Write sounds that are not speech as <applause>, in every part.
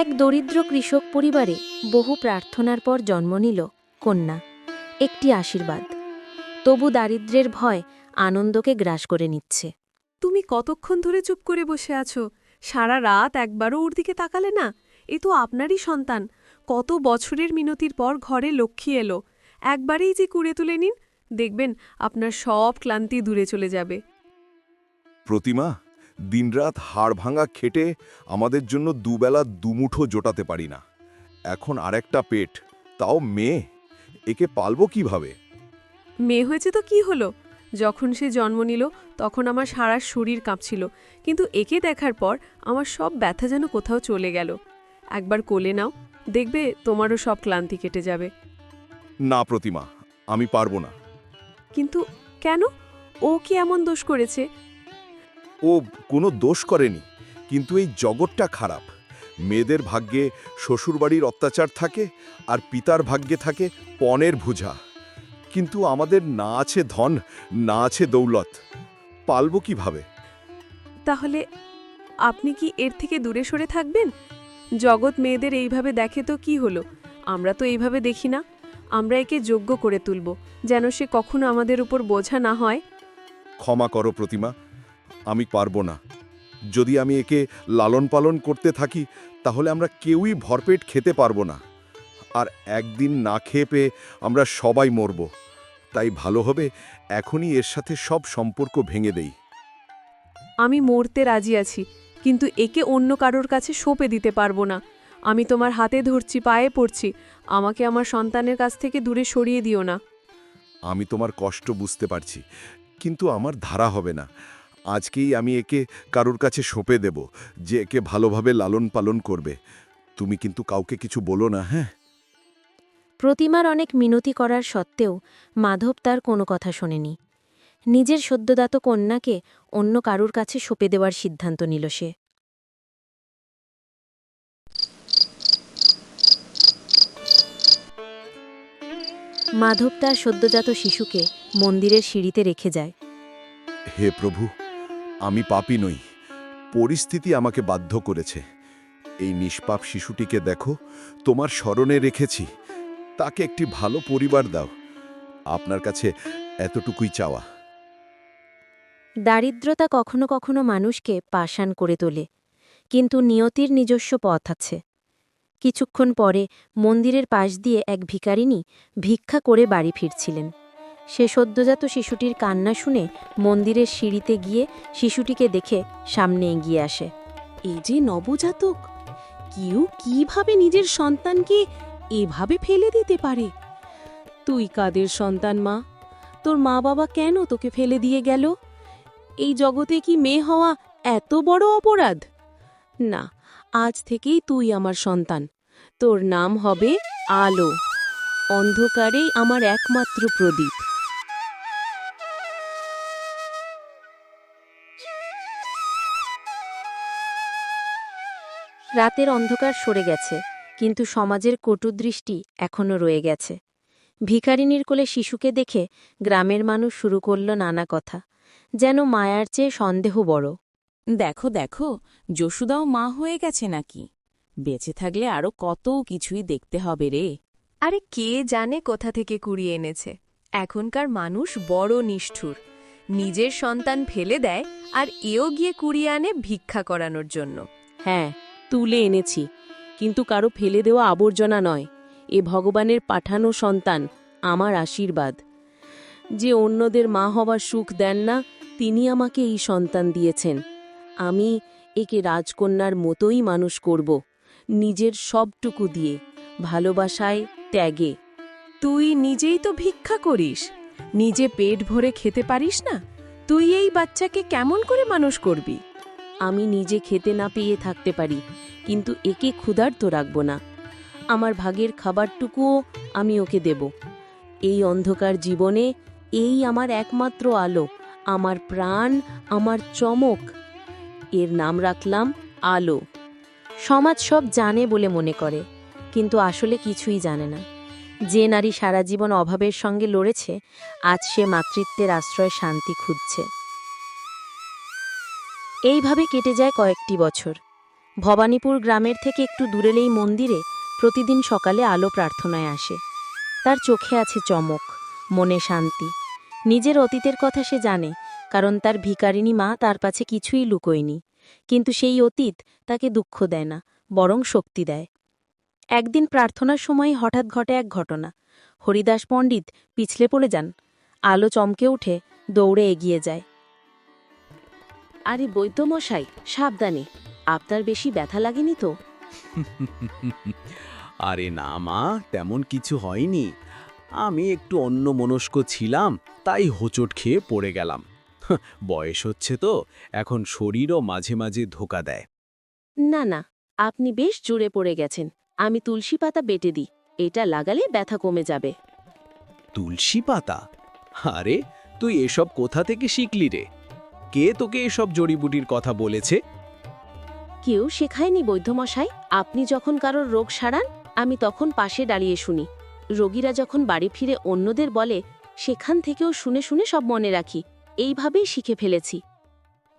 এক দরিদ্র কৃষক পরিবারে বহু প্রার্থনার পর জন্ম নিল কন্যা একটি আশীর্বাদ। তবু দারিদ্র্যের ভয় আনন্দকে গ্রাস করে নিচ্ছে। তুমি কতক্ষণ ধরে চুপ করে বসে আছো? সারা রাত একবারও ওর দিকে তাকালে না? এ তো আপনারই সন্তান। কত বছরের মিনতির পর ঘরে লক্ষ্মী এলো। একবারেই যে কুড়ে তুলে নিন দেখবেন আপনার সব ক্লান্তি দূরে চলে যাবে। প্রতিমা দিনরাত হাড় ভাঙা খেটে আমাদের জন্য দুবেলা দুমুঠো জোটাতে পারি না। এখন আরেকটা পেট তাও মেয়ে একে পালবো কীভাবে? মেয়ে হয়েছে তো কি হলো? যখন সে জন্ম নিল তখন আমার সারা শরীর কাঁপছিল কিন্তু একে দেখার পর আমার সব ব্যথা যেন কোথাও চলে গেল। একবার কোলে নাও দেখবে তোমারও সব ক্লান্তি কেটে যাবে। না প্রতিমা আমি পারব না। কিন্তু কেন? ও কি এমন দোষ করেছে? ও কোনো দোষ করেনি কিন্তু এই জগৎটা খারাপ। মেয়েদের ভাগ্যে শ্বশুরবাড়ির অত্যাচার থাকে আর পিতার ভাগ্যে থাকে পণের ভুজা। কিন্তু আমাদের না আছে ধন না আছে দৌলত। পালবো কীভাবে? তাহলে আপনি কি এর থেকে দূরে সরে থাকবেন? জগৎ মেয়েদের এইভাবে দেখে তো কি হলো? আমরা তো এইভাবে দেখি না। আমরা একে যোগ্য করে তুলব যেন সে কখনো আমাদের উপর বোঝা না হয়। ক্ষমা করো প্রতিমা আমি পারব না। যদি আমি একে লালন পালন করতে থাকি তাহলে আমরা কেউই ভরপেট খেতে পারব না। আর একদিন না খেয়ে পেয়ে আমরা সবাই মরব। তাই ভালো হবে এখনই এর সাথে সব সম্পর্ক ভেঙে দেই। আমি মরতে রাজি আছি কিন্তু একে অন্য কারোর কাছে সঁপে দিতে পারব না। আমি তোমার হাতে ধরছি পায়ে পড়ছি। আমাকে আমার সন্তানের কাছ থেকে দূরে সরিয়ে দিও না। আমি তোমার কষ্ট বুঝতে পারছি কিন্তু আমার ধারা হবে না। আজকেই আমি একে কারোর কাছে সঁপে দেব যে একে ভালোভাবে লালন পালন করবে। তুমি কিন্তু কাউকে কিছু বলো না হ্যাঁ? প্রতিমার অনেক মিনতি করার সত্ত্বেও মাধব তার কোনো কথা শোনেনি। নিজের সদ্যদাত কন্যাকে অন্য কারুর কাছে সঁপে দেওয়ার সিদ্ধান্ত নিল সে। মাধব তার সদ্যজাত শিশুকে মন্দিরের সিঁড়িতে রেখে যায়। হে প্রভু আমি পাপী নই। পরিস্থিতি আমাকে বাধ্য করেছে। এই নিষ্পাপ শিশুটিকে দেখো, তোমার স্মরণে রেখেছি। তাকে একটি ভালো পরিবার দাও। আপনার কাছে এতটুকুই চাওয়া। দারিদ্রতা কখনো কখনো মানুষকে পাষাণ করে তোলে, কিন্তু নিয়তির নিজস্ব পথ আছে। কিছুক্ষণ পরে মন্দিরের পাশ দিয়ে এক ভিখারিনী ভিক্ষা করে বাড়ি ফিরছিলেন। সে সদ্যজাত শিশুটির কান্না শুনে মন্দিরের সিঁড়িতে গিয়ে শিশুটিকে দেখে সামনে এগিয়ে আসে। এই যে নবজাতক! কেউ কীভাবে নিজের সন্তানকে এভাবে ফেলে দিতে পারে? তুই কাদের সন্তান, মা? তোর মা বাবা কেন তোকে ফেলে দিয়ে গেল? এই জগতে কি মেয়ে হওয়া এত বড় অপরাধ? না, আজ থেকেই তুই আমার সন্তান। তোর নাম হবে আলো। অন্ধকারেই আমার একমাত্র প্রদীপ। রাতের অন্ধকার সরে গেছে কিন্তু সমাজের কটুদৃষ্টি এখনও রয়ে গেছে। ভিখারিনীর কোলে শিশুকে দেখে গ্রামের মানুষ শুরু করল নানা কথা যেন মায়ার চেয়ে সন্দেহ বড়। দেখো দেখো যশুদাও মা হয়ে গেছে নাকি? বেঁচে থাকলে আরও কত কিছুই দেখতে হবে রে। আরে কে জানে কোথা থেকে কুড়িয়ে এনেছে। এখনকার মানুষ বড় নিষ্ঠুর। নিজের সন্তান ফেলে দেয় আর এও গিয়ে কুড়িয়ে আনে ভিক্ষা করানোর জন্য। হ্যাঁ তুলে এনেছি। কিন্তু কারও ফেলে দেওয়া আবর্জনা নয়। এ ভগবানের পাঠানো সন্তান আমার আশীর্বাদ। যে অন্যদের মা হবার সুখ দেন না, তিনি আমাকে এই সন্তান দিয়েছেন। আমি একে রাজকন্যার মতোই মানুষ করব, নিজের সবটুকু দিয়ে, ভালোবাসায় ত্যাগে। তুই নিজেই তো ভিক্ষা করিস, নিজে পেট ভরে খেতে পারিস না? তুই এই বাচ্চাকে কেমন করে মানুষ করবি? আমি নিজে খেতে না পেয়ে থাকতে পারি, কিন্তু একে ক্ষুধার্ত রাখব না। আমার ভাগের খাবারটুকুও আমি ওকে দেব। এই অন্ধকার জীবনে এই আমার একমাত্র আলো, আমার প্রাণ, আমার চমক। এর নাম রাখলাম আলো। সমাজ সব জানে বলে মনে করে, কিন্তু আসলে কিছুই জানে না। যে নারী সারা জীবন অভাবের সঙ্গে লড়েছে, আজ সে মাতৃত্বের আশ্রয় শান্তি খুঁজছে। এইভাবে কেটে যায় কয়েকটি বছর। ভবানীপুর গ্রামের থেকে একটু দূরেলেই মন্দিরে প্রতিদিন সকালে আলো প্রার্থনায় আসে। তার চোখে আছে চমক, মনে শান্তি। নিজের অতীতের কথা সে জানে, কারণ তার ভিকারিনী মা তার কাছে কিছুই লুকোয়নি। কিন্তু সেই অতীত তাকে দুঃখ দেয় না, বরং শক্তি দেয়। একদিন প্রার্থনার সময় হঠাৎ ঘটে এক ঘটনা। হরিদাস পণ্ডিত পিছলে পড়ে যান। আলো চমকে উঠে দৌড়ে এগিয়ে যায়। আরে বৈদ্যমশাই সাবধানে। আপনার বেশি ব্যথা লাগেনি তো? <laughs> আরে না মা তেমন কিছু হয়নি। আমি একটু অন্য মনস্ক ছিলাম তাই হোঁচট খেয়ে পড়ে গেলাম। বয়স হচ্ছে তো এখন শরীরও মাঝে মাঝে ধোকা দেয়। না না আপনি বেশ জোরে পড়ে গেছেন। আমি তুলসী পাতা বেটে দিই এটা লাগালে ব্যথা কমে যাবে। তুলসী পাতা? আরে তুই এসব কোথা থেকে শিখলি রে? কে তোকে এসব জড়িবুটির কথা বলেছে? কেউ শেখায়নি বৈদ্যমশাই আপনি যখন কারোর রোগ সারান আমি তখন পাশে দাঁড়িয়ে শুনি। রোগীরা যখন বাড়ি ফিরে অন্যদের বলে সেখান থেকেও শুনে শুনে সব মনে রাখি। এইভাবেই শিখে ফেলেছি।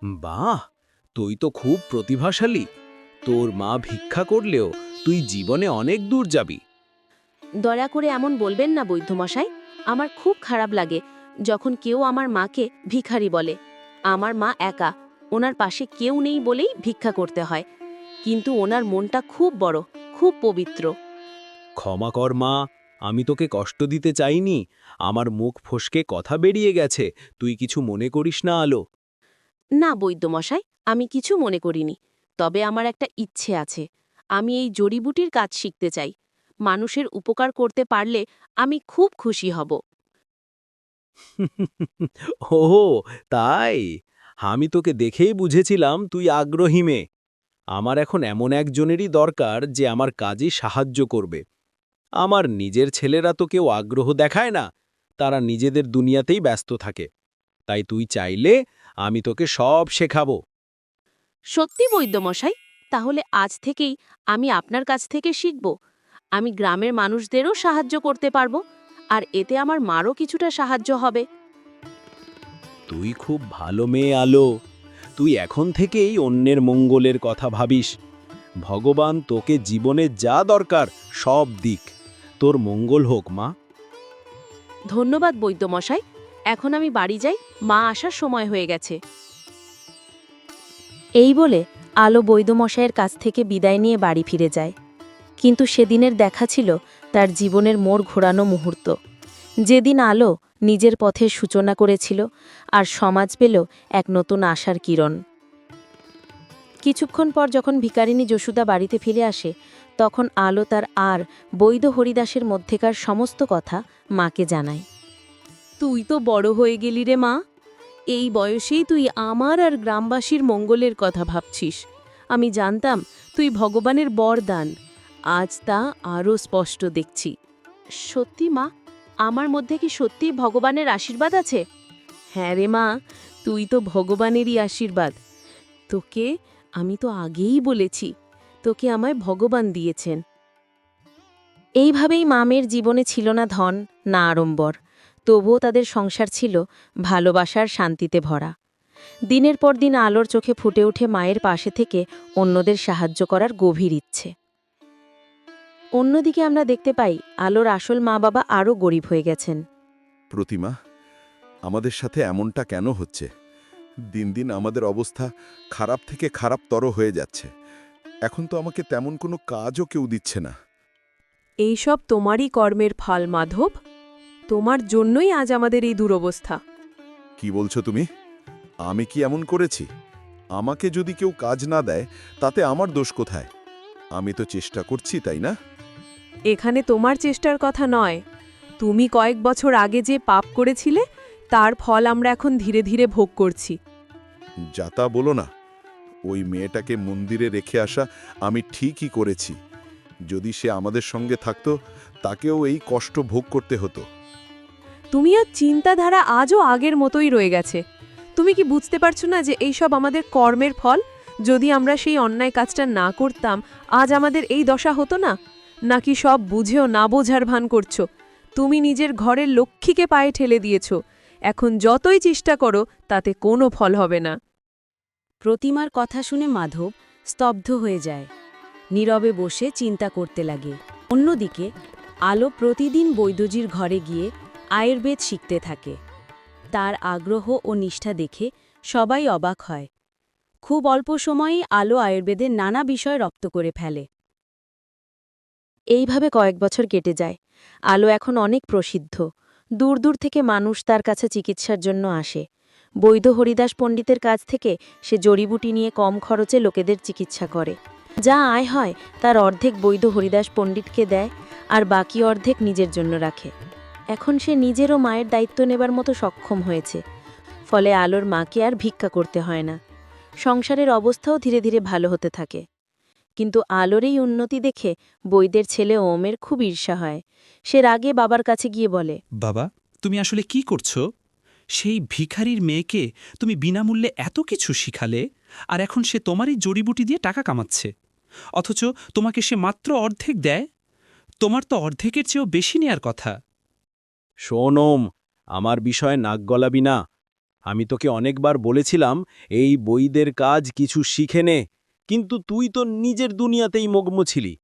বাহ! তুই তো খুব প্রতিভাশালী। তোর মা ভিক্ষা করলেও তুই জীবনে অনেক দূর যাবি। দয়া করে এমন বলবেন না বৈদ্যমশাই আমার খুব খারাপ লাগে যখন কেউ আমার মাকে ভিখারি বলে। আমার মা একা ওনার পাশে কেউ নেই বলেই ভিক্ষা করতে হয়। কিন্তু ওনার মনটা খুব বড় খুব পবিত্র। ক্ষমা কর মা আমি তোকে কষ্ট দিতে চাইনি। আমার মুখ ফসকে কথা বেরিয়ে গেছে তুই কিছু মনে করিস না আলো। না বৈদ্যমশাই আমি কিছু মনে করিনি। তবে আমার একটা ইচ্ছে আছে। আমি এই জড়িবুটির কাজ শিখতে চাই। মানুষের উপকার করতে পারলে আমি খুব খুশি হব। <laughs> ও তাই? আমি তোকে দেখেই বুঝেছিলাম তুই আগ্রহী মেয়ে। আমার এখন এমন একজনেরই দরকার যে আমার কাজে সাহায্য করবে। আমার নিজের ছেলেরা তো কেউ আগ্রহ দেখায় না, তারা নিজেদের দুনিয়াতেই ব্যস্ত থাকে। তাই তুই চাইলে আমি তোকে সব শেখাবো। সত্যি বৈদ্যমশাই, তাহলে আজ থেকেই আমি আপনার কাছ থেকে শিখব। আমি গ্রামের মানুষদেরও সাহায্য করতে পারব। আর এতে আমার মারও কিছুটা সাহায্য হবে। তুই খুব ভালো মেয়ে আলো। তুই এখন থেকেই অন্যের মঙ্গলের কথা ভাবিস। ভগবান তোকে জীবনে যা দরকার সব দিক। তোর মঙ্গল হোক মা। ধন্যবাদ বৈদ্যমশাই। এখন আমি বাড়ি যাই মা আসার সময় হয়ে গেছে। এই বলে আলো বৈদ্যমশাইয়ের কাছ থেকে বিদায় নিয়ে বাড়ি ফিরে যায়। কিন্তু সেদিনের দেখা ছিল তার জীবনের মোড় ঘোরানো মুহূর্ত। যেদিন আলো নিজের পথের সূচনা করেছিল আর সমাজ পেল এক নতুন আশার কিরণ। কিছুক্ষণ পর যখন ভিকারিনী যশুদা বাড়িতে ফিরে আসে, তখন আলো তার আর বৈধ হরিদাসের মধ্যেকার সমস্ত কথা মাকে জানায়। তুই তো বড় হয়ে গেলি রে মা। এই বয়সেই তুই আমার আর গ্রামবাসীর মঙ্গলের কথা ভাবছিস। আমি জানতাম তুই ভগবানের বরদান। আজ তা আরও স্পষ্ট দেখছি। সত্যি মা? আমার মধ্যে কি সত্যি ভগবানের আশীর্বাদ আছে? হ্যাঁ রে মা, তুই তো ভগবানেরই আশীর্বাদ। তোকে আমি তো আগেই বলেছি, তোকে আমায় ভগবান দিয়েছেন। এইভাবেই মামের জীবনে ছিল না ধন, না আড়ম্বর। তবুও তাদের সংসার ছিল ভালোবাসার শান্তিতে ভরা। দিনের পর দিন আলোর চোখে ফুটে ওঠে মায়ের পাশে থেকে অন্যদের সাহায্য করার গভীর ইচ্ছে। অন্যদিকে আমরা দেখতে পাই আলোর আসল মা বাবা আরও গরিব হয়ে গেছেন। প্রতিমা আমাদের সাথে এমনটা কেন হচ্ছে? দিন দিন আমাদের অবস্থা খারাপ থেকে খারাপতর হয়ে যাচ্ছে। এখন তো আমাকে তেমন কোনো কাজও কেউ দিচ্ছে না। এইসব তোমারই কর্মের ফল মাধব। তোমার জন্যই আজ আমাদের এই দুরবস্থা। কি বলছো তুমি? আমি কি এমন করেছি? আমাকে যদি কেউ কাজ না দেয় তাতে আমার দোষ কোথায়? আমি তো চেষ্টা করছি তাই না? এখানে তোমার চেষ্টার কথা নয়। তুমি কয়েক বছর আগে যে পাপ করেছিলে তার ফল আমরা এখন ধীরে ধীরে ভোগ করছি। যাতা বলো না। ওই মেয়েটাকে মন্দিরে রেখে আসা আমি ঠিকই করেছি। যদি সে আমাদের সঙ্গে থাকতো তাকেও এই কষ্ট ভোগ করতে হতো। তুমিও চিন্তাধারা আজও আগের মতোই রয়ে গেছে। তুমি কি বুঝতে পারছ না যে এইসব আমাদের কর্মের ফল? যদি আমরা সেই অন্যায় কাজটা না করতাম আজ আমাদের এই দশা হতো না? নাকি সব বুঝেও না বোঝার ভান করছ? তুমি নিজের ঘরের লক্ষ্মীকে পায়ে ঠেলে দিয়েছ। এখন যতই চেষ্টা করো, তাতে কোনো ফল হবে না। প্রতিমার কথা শুনে মাধব স্তব্ধ হয়ে যায়। নীরবে বসে চিন্তা করতে লাগে। অন্যদিকে, আলো প্রতিদিন বৈদ্যজির ঘরে গিয়ে আয়ুর্বেদ শিখতে থাকে। তার আগ্রহ ও নিষ্ঠা দেখে সবাই অবাক হয়। খুব অল্প সময়েই আলো আয়ুর্বেদের নানা বিষয় রপ্ত করে ফেলে। এইভাবে কয়েক বছর কেটে যায়। আলো এখন অনেক প্রসিদ্ধ। দূর দূর থেকে মানুষ তার কাছে চিকিৎসার জন্য আসে। বৈধ হরিদাস পণ্ডিতের কাছ থেকে সে জড়িবুটি নিয়ে কম খরচে লোকেদের চিকিৎসা করে। যা আয় হয়, তার অর্ধেক বৈধ হরিদাস পণ্ডিতকে দেয় আর বাকি অর্ধেক নিজের জন্য রাখে। এখন সে নিজেরও মায়ের দায়িত্ব নেবার মতো সক্ষম হয়েছে। ফলে আলোর মাকে আর ভিক্ষা করতে হয় না। সংসারের অবস্থাও ধীরে ধীরে ভালো হতে থাকে। কিন্তু আলোর এই উন্নতি দেখে বৈদের ছেলে ওমের খুব ঈর্ষা হয়। সে রাগে বাবার কাছে গিয়ে বলে বাবা তুমি আসলে কি করছ? সেই ভিখারির মেয়েকে তুমি বিনামূল্যে এত কিছু শিখালে আর এখন সে তোমারই জড়িবুটি দিয়ে টাকা কামাচ্ছে। অথচ তোমাকে সে মাত্র অর্ধেক দেয়? তোমার তো অর্ধেকের চেয়েও বেশি নেয়ার কথা। শোনম আমার বিষয়ে নাক গলাবি না। আমি তোকে অনেকবার বলেছিলাম এই বইদের কাজ কিছু শিখে নে কিন্তু তুই তো নিজের দুনিয়াতেই মগ্ন ছিলি।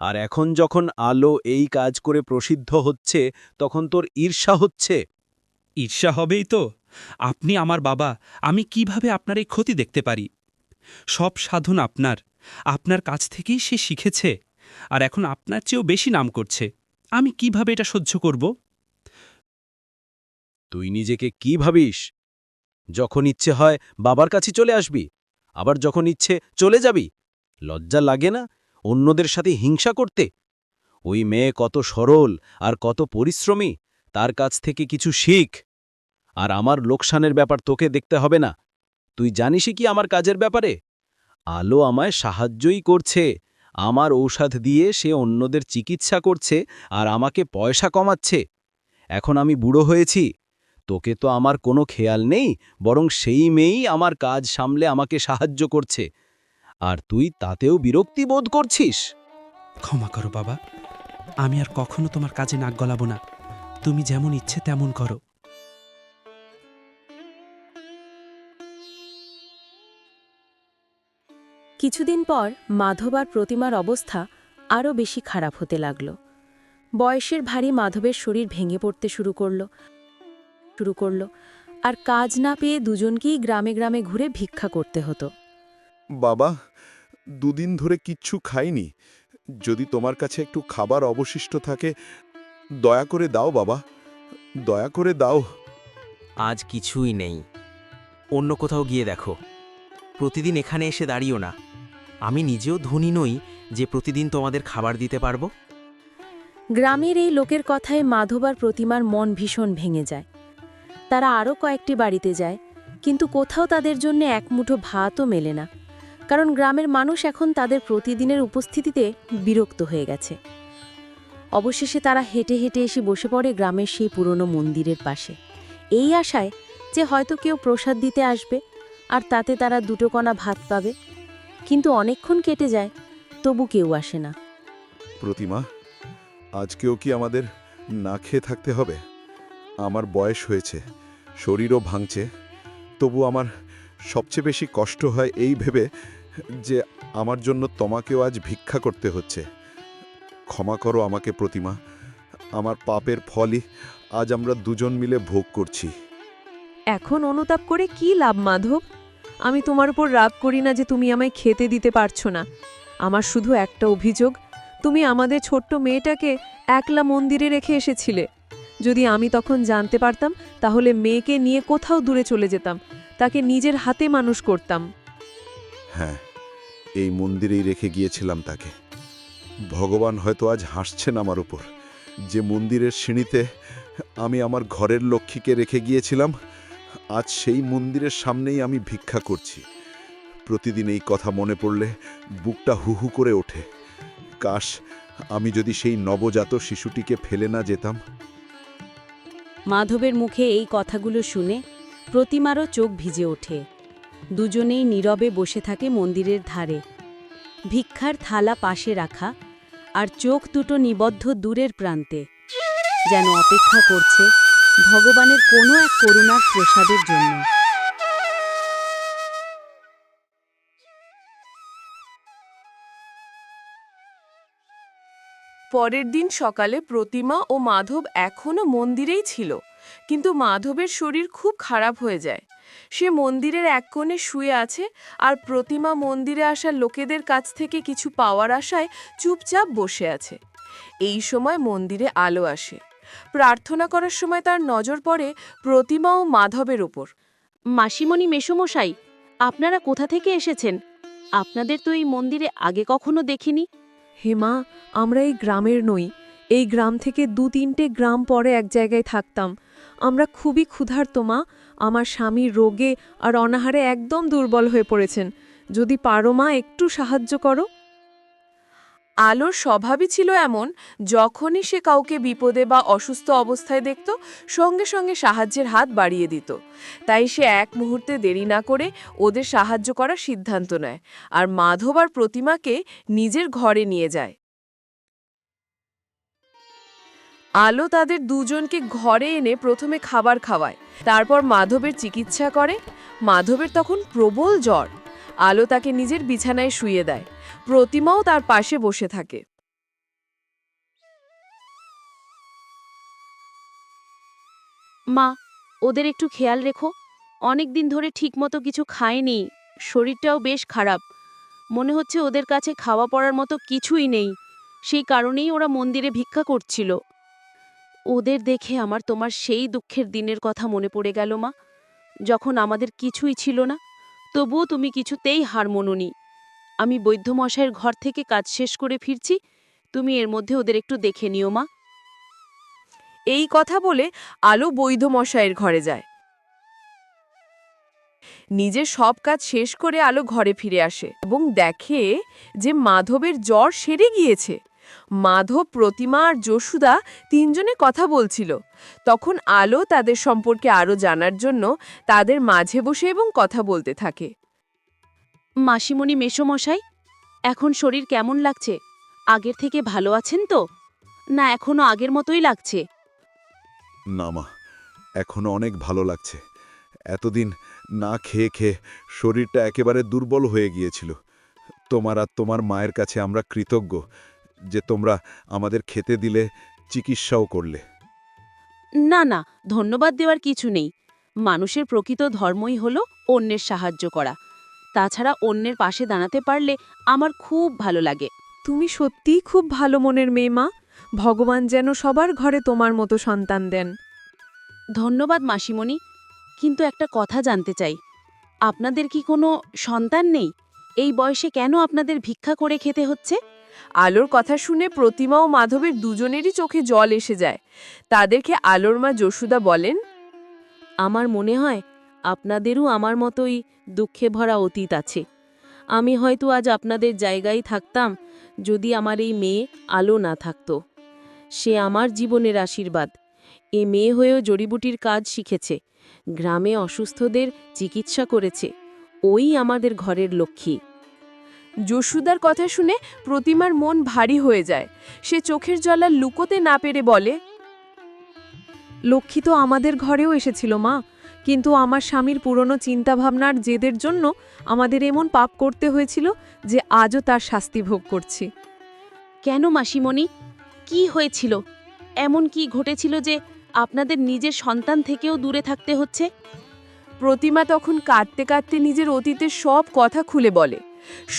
আর এখন যখন আলো এই কাজ করে প্রসিদ্ধ হচ্ছে তখন তোর ঈর্ষা হচ্ছে? ঈর্ষা হবেই তো। আপনি আমার বাবা আমি কীভাবে আপনার এই ক্ষতি দেখতে পারি? সব সাধন আপনার। আপনার কাছ থেকেই সে শিখেছে। আর এখন আপনার চেয়েও বেশি নাম করছে। আমি কীভাবে এটা সহ্য করব? তুই নিজেকে কি ভাবিস? যখন ইচ্ছে হয় বাবার কাছে চলে আসবি। আবার যখন ইচ্ছে, চলে যাবি? লজ্জা লাগে না অন্যদের সাথে হিংসা করতে? ওই মেয়ে কত সরল আর কত পরিশ্রমী, তার কাছ থেকে কিছু শিখ। আর আমার লোকসানের ব্যাপার তোকে দেখতে হবে না। তুই জানিসই কি আমার কাজের ব্যাপারে? আলো আমায় সাহায্যই করছে। আমার ঔষধ দিয়ে সে অন্যদের চিকিৎসা করছে আর আমাকে পয়সা কমাচ্ছে। এখন আমি বুড়ো হয়েছি তোকে তো আমার কোনো খেয়াল নেই বরং সেই মেয়েই আমার কাজ সামলে আমাকে সাহায্য করছে। আর তুই তাতেও বিরক্তি বোধ করছিস? ক্ষমা করো বাবা আমি আর কখনো তোমার কাজে নাক গলাবো না। তুমি যেমন ইচ্ছে তেমন করো। কিছুদিন পর মাধব আর প্রতিমার অবস্থা আরও বেশি খারাপ হতে লাগল। বয়সের ভারী মাধবের শরীর ভেঙে পড়তে শুরু করল। শুরু করল। আর কাজ না পেয়ে দুজনকেই গ্রামে গ্রামে ঘুরে ভিক্ষা করতে হতো। বাবা দুদিন ধরে কিচ্ছু খাইনি। যদি তোমার কাছে একটু খাবার অবশিষ্ট থাকে দয়া করে দাও বাবা। দয়া করে দাও। আজ কিছুই নেই। অন্য কোথাও গিয়ে দেখো। প্রতিদিন এখানে এসে দাঁড়িও না। আমি নিজেও ধনী নই যে প্রতিদিন তোমাদের খাবার দিতে পারব। গ্রামের এই লোকের কথায় মাধবার প্রতিমার মন ভীষণ ভেঙে যায়। তারা আরও কয়েকটি বাড়িতে যায়, কিন্তু কোথাও তাদের জন্য এক মুঠো ভাতও মেলে না, কারণ গ্রামের মানুষ এখন তাদের প্রতিদিনের উপস্থিতিতে বিরক্ত হয়ে গেছে। অবশেষে তারা হেঁটে হেঁটে এসে বসে পড়ে গ্রামের সেই পুরনো মন্দিরের পাশে। এই আশায় যে হয়তো কেউ প্রসাদ দিতে আসবে আর তাতে তারা দুটো কণা ভাত পাবে, কিন্তু অনেকক্ষণ কেটে যায়, তবু কেউ আসে না। প্রতিমা, আজকেও কি আমাদের না খেয়ে থাকতে হবে? আমার বয়স হয়েছে। শরীরও ভাঙছে। তবু আমার সবচেয়ে বেশি কষ্ট হয় এই ভেবে যে আমার জন্য তোমাকেও আজ ভিক্ষা করতে হচ্ছে। ক্ষমা করো আমাকে প্রতিমা। আমার পাপের ফলই আজ আমরা দুজন মিলে ভোগ করছি। এখন অনুতাপ করে কি লাভ, মাধব? আমি তোমার উপর রাগ করি না যে তুমি আমায় খেতে দিতে পারছ না। আমার শুধু একটা অভিযোগ, তুমি আমাদের ছোট্ট মেয়েটাকে একলা মন্দিরে রেখে এসেছিলে। যদি আমি তখন জানতে পারতাম, তাহলে মেয়েকে নিয়ে কোথাও দূরে চলে যেতাম। তাকে নিজের হাতে মানুষ করতাম। হ্যাঁ এই মন্দিরেই রেখে গিয়েছিলাম তাকে। ভগবান হয়তো আজ হাসছেন আমার উপর। যে মন্দিরের সিঁড়িতে আমি আমার ঘরের লক্ষ্মীকে রেখে গিয়েছিলাম, আজ সেই মন্দিরের সামনেই আমি ভিক্ষা করছি। প্রতিদিন এই কথা মনে পড়লে বুকটা হুহু করে ওঠে। কাশ, আমি যদি সেই নবজাত শিশুটিকে ফেলে না যেতাম মাধবের মুখে এই কথাগুলো শুনে প্রতিমারও চোখ ভিজে ওঠে। দুজনেই নীরবে বসে থাকে মন্দিরের ধারে। ভিক্ষার থালা পাশে রাখা আর চোখ দুটো নিবদ্ধ দূরের প্রান্তে। যেন অপেক্ষা করছে ভগবানের কোনো এক করুণার প্রসাদের জন্য। পরের দিন সকালে প্রতিমা ও মাধব এখনও মন্দিরেই ছিল, কিন্তু মাধবের শরীর খুব খারাপ হয়ে যায়। সে মন্দিরের এক কোণে শুয়ে আছে আর প্রতিমা মন্দিরে আসা লোকেদের কাছ থেকে কিছু পাওয়ার আশায় চুপচাপ বসে আছে। এই সময় মন্দিরে আলো আসে। প্রার্থনা করার সময় তার নজর পড়ে প্রতিমা ও মাধবের ওপর মাসিমণি মেসমশাই, আপনারা কোথা থেকে এসেছেন? আপনাদের তো এই মন্দিরে আগে কখনো দেখিনি। হেমা আমরা এই গ্রামের নই। এই গ্রাম থেকে দু তিনটে গ্রাম পরে এক জায়গায় থাকতাম। আমরা খুবই ক্ষুধার্ত মা। আমার স্বামী রোগে আর অনাহারে একদম দুর্বল হয়ে পড়েছেন। যদি পারো মা, একটু সাহায্য করো। আলোর স্বভাবই ছিল এমন, যখনই সে কাউকে বিপদে বা অসুস্থ অবস্থায় দেখত, সঙ্গে সঙ্গে সাহায্যের হাত বাড়িয়ে দিত। তাই সে এক মুহূর্তে দেরি না করে ওদের সাহায্য করার সিদ্ধান্ত নেয় আর মাধব আর প্রতিমাকে নিজের ঘরে নিয়ে যায়। আলো তাদের দুজনকে ঘরে এনে প্রথমে খাবার খাওয়ায়, তারপর মাধবের চিকিৎসা করে। মাধবের তখন প্রবল জ্বর। আলো তাকে নিজের বিছানায় শুয়ে দেয়। প্রতিমাও তার পাশে বসে থাকে। মা, ওদের একটু খেয়াল রেখো। অনেক দিন ধরে ঠিকমতো কিছু খায়নি শরীরটাও বেশ খারাপ। মনে হচ্ছে ওদের কাছে খাওয়া পড়ার মতো কিছুই নেই। সেই কারণেই ওরা মন্দিরে ভিক্ষা করছিল। ওদের দেখে আমার তোমার সেই দুঃখের দিনের কথা মনে পড়ে গেল মা, যখন আমাদের কিছুই ছিল না। তবুও তুমি কিছুতেই হার মনুনি আমি বৈদ্যমশাইয়ের ঘর থেকে কাজ শেষ করে ফিরছি, তুমি এর মধ্যে ওদের একটু দেখে নিও, মা। এই কথা বলে আলো বৈধ মশাইয়ের ঘরে যায়। নিজের সব কাজ শেষ করে আলো ঘরে ফিরে আসে এবং দেখে যে মাধবের জ্বর সেরে গিয়েছে। মাধব প্রতিমা আর যশুদা তিনজনে কথা বলছিল। তখন আলো তাদের সম্পর্কে আরও জানার জন্য তাদের মাঝে বসে এবং কথা বলতে থাকে। মাসিমণি মেসমশাই এখন শরীর কেমন লাগছে? আগের থেকে ভালো আছেন তো? না এখনও আগের মতোই লাগছে। না মা এখনও অনেক ভালো লাগছে। এতদিন না খেয়ে খেয়ে শরীরটা একেবারে দুর্বল হয়ে গিয়েছিল। তোমার আর তোমার মায়ের কাছে আমরা কৃতজ্ঞ। যে তোমরা আমাদের খেতে দিলে চিকিৎসাও করলে। না না ধন্যবাদ দেওয়ার কিছু নেই। মানুষের প্রকৃত ধর্মই হল অন্যের সাহায্য করা। তাছাড়া অন্যের পাশে দাঁড়াতে পারলে আমার খুব ভালো লাগে। তুমি সত্যিই খুব ভালো মনের মেয়ে মা। ভগবান যেন সবার ঘরে তোমার মতো সন্তান দেন। ধন্যবাদ মাসিমণি। কিন্তু একটা কথা জানতে চাই। আপনাদের কি কোনো সন্তান নেই? এই বয়সে কেন আপনাদের ভিক্ষা করে খেতে হচ্ছে? আলোর কথা শুনে প্রতিমা ও মাধবের দুজনেরই চোখে জল এসে যায়। তাদেরকে আলোর মা যশুদা বলেন, আমার মনে হয় আপনাদেরও আমার মতোই দুঃখে ভরা অতীত আছে। আমি হয়তো আজ আপনাদের জায়গায় থাকতাম যদি আমার এই মেয়ে আলো না থাকতো। সে আমার জীবনের আশীর্বাদ। এ মেয়ে হয়েও জড়িবুটির কাজ শিখেছে, গ্রামে অসুস্থদের চিকিৎসা করেছে। ওই আমাদের ঘরের লক্ষ্মী। যশোদার কথা শুনে প্রতিমার মন ভারী হয়ে যায়। সে চোখের জল লুকোতে না পেরে বলে লক্ষ্মী তো আমাদের ঘরেও এসেছিল মা কিন্তু আমার স্বামীর পুরনো চিন্তাভাবনার জেদের জন্য আমাদের এমন পাপ করতে হয়েছিল যে আজও তার শাস্তি ভোগ করছি। কেন মাসিমণি? কি হয়েছিল? এমন কি ঘটেছিল যে আপনাদের নিজের সন্তান থেকেও দূরে থাকতে হচ্ছে? প্রতিমা তখন কাঁদতে কাঁদতে নিজের অতীতের সব কথা খুলে বলে।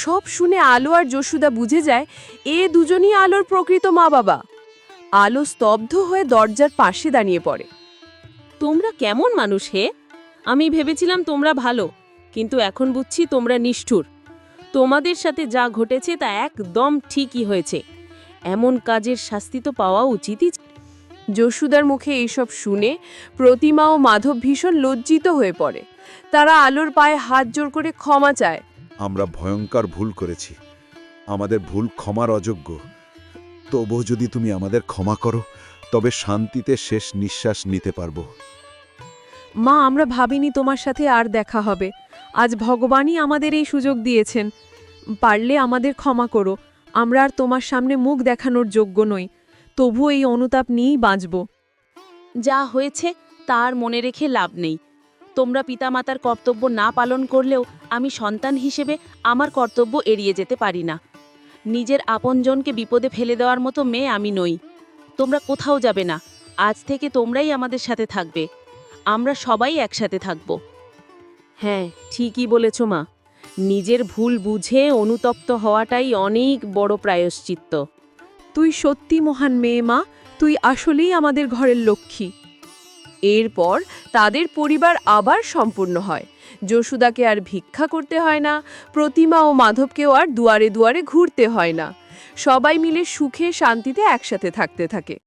সব শুনে আলো আর যশুদা বুঝে যায়, এ দুজনই আলোর প্রকৃত মা বাবা আলো স্তব্ধ হয়ে দরজার পাশে দাঁড়িয়ে পড়ে। তোমরা কেমন মানুষ হে? আমি ভেবেছিলাম তোমরা ভালো, কিন্তু এখন বুঝছি তোমরা নিষ্ঠুর। তোমাদের সাথে যা ঘটেছে তা একদম ঠিকই হয়েছে। এমন কাজের শাস্তি তো পাওয়া উচিতই যশুদার মুখে এইসব শুনে প্রতিমা ও মাধব ভীষণ লজ্জিত হয়ে পড়ে। তারা আলোর পায়ে হাত জোর করে ক্ষমা চায়। আমরা ভয়ঙ্কর ভুল করেছি। আমাদের ভুল ক্ষমার অযোগ্য। তবুও যদি তুমি আমাদের ক্ষমা করো তবে শান্তিতে শেষ নিঃশ্বাস নিতে পারব। মা আমরা ভাবিনি তোমার সাথে আর দেখা হবে। আজ ভগবানই আমাদের এই সুযোগ দিয়েছেন। পারলে আমাদের ক্ষমা করো। আমরা আর তোমার সামনে মুখ দেখানোর যোগ্য নই। তবু এই অনুতাপ নিয়েই বাঁচব। যা হয়েছে তার মনে রেখে লাভ নেই। তোমরা পিতামাতার কর্তব্য না পালন করলেও আমি সন্তান হিসেবে আমার কর্তব্য এড়িয়ে যেতে পারি না। নিজের আপনজনকে বিপদে ফেলে দেওয়ার মতো মেয়ে আমি নই। তোমরা কোথাও যাবে না। আজ থেকে তোমরাই আমাদের সাথে থাকবে। আমরা সবাই একসাথে থাকব। হ্যাঁ ঠিকই বলেছ মা। নিজের ভুল বুঝে অনুতপ্ত হওয়াটাই অনেক বড় প্রায়শ্চিত্ত। তুই সত্যি মহান মেয়ে মা। তুই আসলেই আমাদের ঘরের লক্ষ্মী। এরপর তাদের পরিবার আবার সম্পূর্ণ হয়। যশুদাকে আর ভিক্ষা করতে হয় না, প্রতিমা ও মাধবকেও আর দুয়ারে দুয়ারে ঘুরতে হয় না। সবাই মিলে সুখে শান্তিতে একসাথে থাকতে থাকে।